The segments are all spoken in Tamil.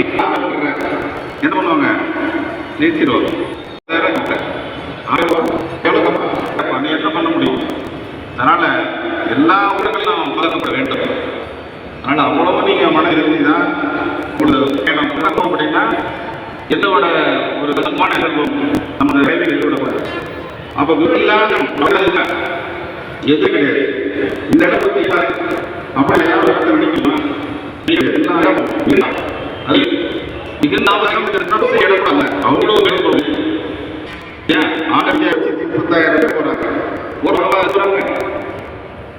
என்ன பண்ணுவாங்க? நிறுத்திடுவாங்க என்ன பண்ண முடியும். அதனால எல்லா ஊர்களும் நாம் பழக்கப்பட வேண்டும். அதனால அவ்வளவு நீங்க மன இறுதி பழக்கம் அப்படின்னா என்னோட ஒரு விதமான நிகழ்வும் நமது ரயில்வே வெளியிடக்கூடாது அப்ப இல்லாத இல்லை எது கிடையாது. இந்த இடத்துல யாரு அப்ப யாரும் நினைக்கணும் நீங்க எல்லா மிகுந்த அவசியம் இருக்கிற இடப்படல அவங்களும் விருப்பம் ஏன் ஆயிரத்தி அறுபத்தி முப்பத்தாயிரம் பேர் போறாங்க ஒரு சொல்றாங்க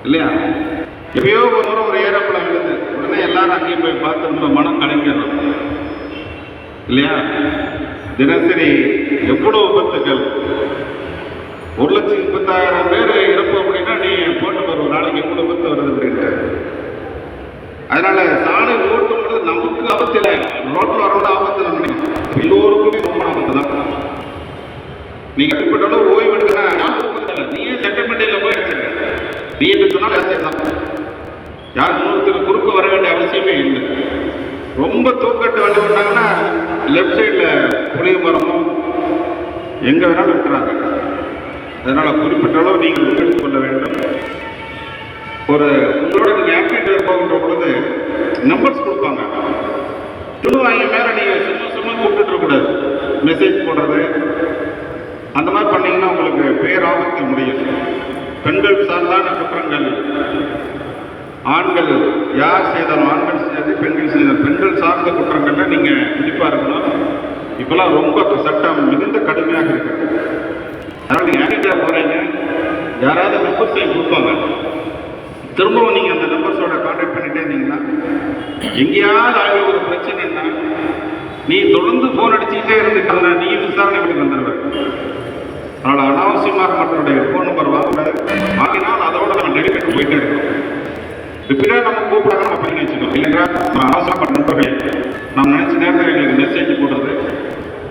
இல்லையா எப்பயோ ஒரு முறை ஒரு ஏரோப்ளேன் விழுது உடனே எல்லாரும் அங்கேயும் போய் பார்த்து ரொம்ப மனம் கலங்கிடுறோம் இல்லையா தினசரி எவ்வளவு விபத்துகள் ஒரு லட்சம் முப்பத்தாயிரம் பேர் இறப்பு அப்படின்னா நீ போட்டு நீங்க அப்படிப்பட்ட ஓய்வு எடுக்கனா இல்லை நீயே செட்டில்மெண்ட்டில் போய் எடுத்துங்க நீ என்ன சொன்னாலும் அரசியல் தான் யார் இன்னொருத்தர் குறுக்க வர வேண்டிய அவசியமே இல்லை. ரொம்ப தூக்கட்டு வந்து விட்டாங்கன்னா லெஃப்ட் சைடில் புளிய மரமும் எங்கே வேணாலும் விட்டுறாங்க அதனால் குறிப்பிட்ட அளவு நீங்கள் எடுத்துக்கொள்ள வேண்டும். ஒரு உங்களோட நீங்கள் போகின்ற பொழுது நம்பர்ஸ் கொடுப்பாங்க. துணு வாங்கி மேலே நீங்கள் சும்மா சும்மா கூப்பிட்டு மெசேஜ் போடுறது அந்த உங்களுக்கு பேராபத்தில் முடியும். பெண்கள் சார்ந்தான குற்றங்கள். ஆண்கள் யார் செய்தாலும் ஆண்கள் செய்யாது பெண்கள் செய்தாலும் பெண்கள் சார்ந்த குற்றங்கள்ல நீங்க குறிப்பா இருக்கணும். இப்பெல்லாம் ரொம்ப சட்டம் மிகுந்த கடுமையாக இருக்கு. அதனால நீங்க யார்கிட்ட போறீங்க? யாராவது நம்பர் கொடுப்பாங்க. திரும்பவும் நீங்க அந்த நம்பர்ஸோட கான்டாக்ட் பண்ணிட்டே இருந்தீங்கன்னா எங்கேயாவது ஆகிய ஒரு பிரச்சனைன்னா நீ தொடர்ந்து போன் அடிச்சுக்கிட்டே இருந்துட்டா நீ விசாரணை பண்ணி வந்துடுவேன் அதனால் அனாவசியமாக மற்றவருடைய ஃபோன் நம்பர் வாங்கக்கூடாது வாங்கினால் அதோட நம்ம டெலிவரி போயிட்டே இருக்கோம். ரிப்பீட்டாக நம்ம கூப்பிடாம நம்ம பண்ணி வச்சுக்கோம் இல்லைங்களா நம்ம அவசரப்பட்ட நண்பர்கள் நம்ம நினச்ச நேரத்தில் எங்களுக்கு மெசேஜ் போடுறது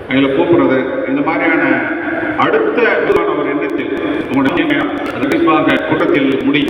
எங்களை கூப்பிடுறது இந்த மாதிரியான அடுத்த ஒரு எண்ணத்தில் உங்களுடைய கண்டிப்பாக கூட்டத்தில் முடி